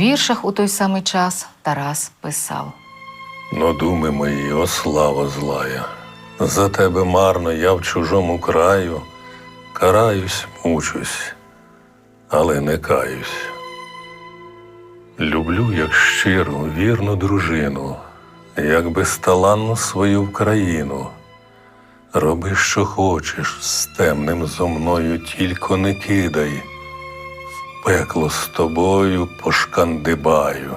віршах у той самий час Тарас писав. Но думи мої, о слава злая, за тебе марно я в чужому краю, караюсь, мучусь, але не каюсь. Люблю, як щиру, вірну дружину, як безталанну свою Вкраїну. Роби, що хочеш, з темним зо мною тільки не кидай, пекло з тобою пошкандибаю.